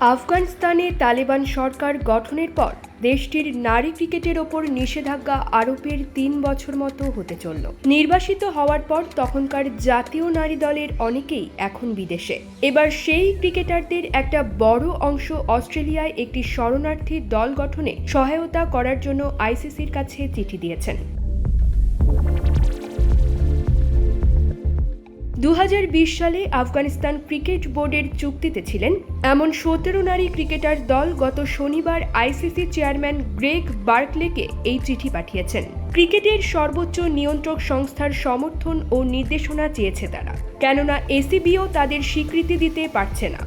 আফগানিস্তানে তালেবান সরকার গঠনের পর দেশটির নারী ক্রিকেটের ওপর নিষেধাজ্ঞা আরোপের তিন বছর মতো হতে চলল। নির্বাসিত হওয়ার পর তখনকার জাতীয় নারী দলের অনেকেই এখন বিদেশে। এবার সেই ক্রিকেটারদের একটা বড় অংশ অস্ট্রেলিয়ায় একটি শরণার্থী দল গঠনে সহায়তা করার জন্য আইসিসির কাছে চিঠি দিয়েছেন। দু হাজার বিশ সালে আফগানিস্তান ক্রিকেট বোর্ডের চুক্তিতে ছিলেন এমন সতেরো নারী ক্রিকেটার দল গত শনিবার আইসিসি চেয়ারম্যান গ্রেগ বার্কলেকে এই চিঠি পাঠিয়েছেন। ক্রিকেটের সর্বোচ্চ নিয়ন্ত্রক সংস্থার সমর্থন ও নির্দেশনা চেয়েছে তারা। কেননা এসিবিও তাদের স্বীকৃতি দিতে পারছে না।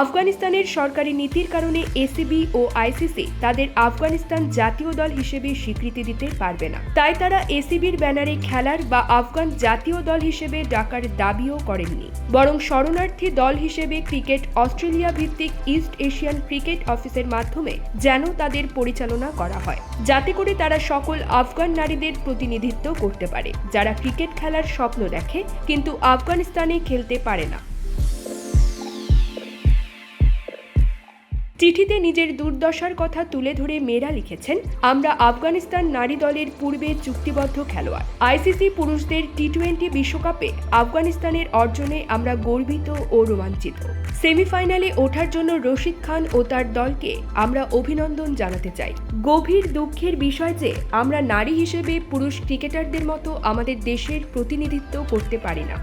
আফগানিস্তানের সরকারি নীতির কারণে এসিবি ও আইসিসি তাদের আফগানিস্তান জাতীয় দল হিসেবে স্বীকৃতি দিতে পারবে না। তাই তারা এসিবির ব্যানারে খেলার বা আফগান জাতীয় দল হিসেবে ডাকার দাবিও করেননি। বরং শরণার্থী দল হিসেবে ক্রিকেট অস্ট্রেলিয়া ভিত্তিক ইস্ট এশিয়ান ক্রিকেট অফিসের মাধ্যমে যেন তাদের পরিচালনা করা হয়। যাতে করে তারা সকল আফগান নারীদের প্রতিনিধিত্ব করতে পারে। যারা ক্রিকেট খেলার স্বপ্ন দেখে, কিন্তু আফগানিস্তানে খেলতে পারে না। চিঠিতে নিজের দুর্দশার কথা তুলে ধরে মেয়েরা লিখেছেন, আমরা আফগানিস্তান নারী দলের পূর্বে চুক্তিবদ্ধ খেলোয়াড়। আইসিসি পুরুষদের টি টোয়েন্টি বিশ্বকাপে আফগানিস্তানের অর্জনে আমরা গর্বিত ও রোমাঞ্চিত। সেমিফাইনালে ওঠার জন্য রশিদ খান ও তার দলকে আমরা অভিনন্দন জানাতে চাই। গভীর দুঃখের বিষয় যে, আমরা নারী হিসেবে পুরুষ ক্রিকেটারদের মতো আমাদের দেশের প্রতিনিধিত্ব করতে পারি না।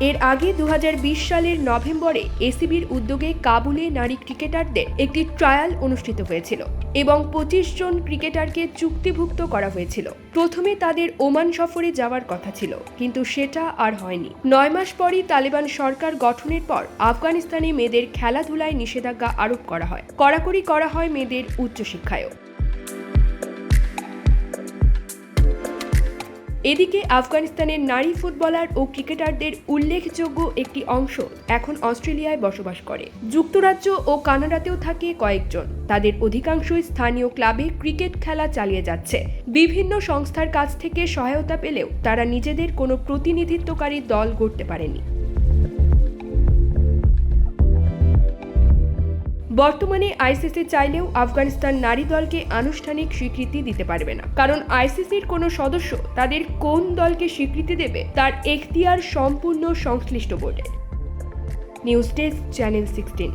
এর আগে দু হাজার বিশ সালের নভেম্বরে এসিবির উদ্যোগে কাবুলে নারী ক্রিকেটারদের একটি ট্রায়াল অনুষ্ঠিত হয়েছিল এবং পঁচিশ জন ক্রিকেটারকে চুক্তিভুক্ত করা হয়েছিল। প্রথমে তাদের ওমান সফরে যাওয়ার কথা ছিল, কিন্তু সেটা আর হয়নি। নয় মাস পরই তালেবান সরকার গঠনের পর আফগানিস্তানে মেয়েদের খেলাধুলায় নিষেধাজ্ঞা আরোপ করা হয়। কড়াকড়ি করা হয় মেয়েদের উচ্চশিক্ষায়ও। এদিকে আফগানিস্তানের নারী ফুটবলার ও ক্রিকেটারদের উল্লেখযোগ্য একটি অংশ এখন অস্ট্রেলিয়ায় বসবাস করে। যুক্তরাজ্য ও কানাডাতেও থাকে কয়েকজন। তাদের অধিকাংশই স্থানীয় ক্লাবে ক্রিকেট খেলা চালিয়ে যাচ্ছে। বিভিন্ন সংস্থার কাছ থেকে সহায়তা পেলেও তারা নিজেদের কোনো প্রতিনিধিত্বকারী দল গড়তে পারেনি। বর্তমানে আইসিসি চাইলেও আফগানিস্তান নারী দলকে আনুষ্ঠানিক স্বীকৃতি দিতে পারবে না। কারণ আইসিসির কোনো সদস্য তাদের কোন দলকে স্বীকৃতি দেবে তার এখতিয়ার সম্পূর্ণ সংশ্লিষ্ট বোর্ডের নিউজ ডেস্ক চ্যানেল সিক্সটিন।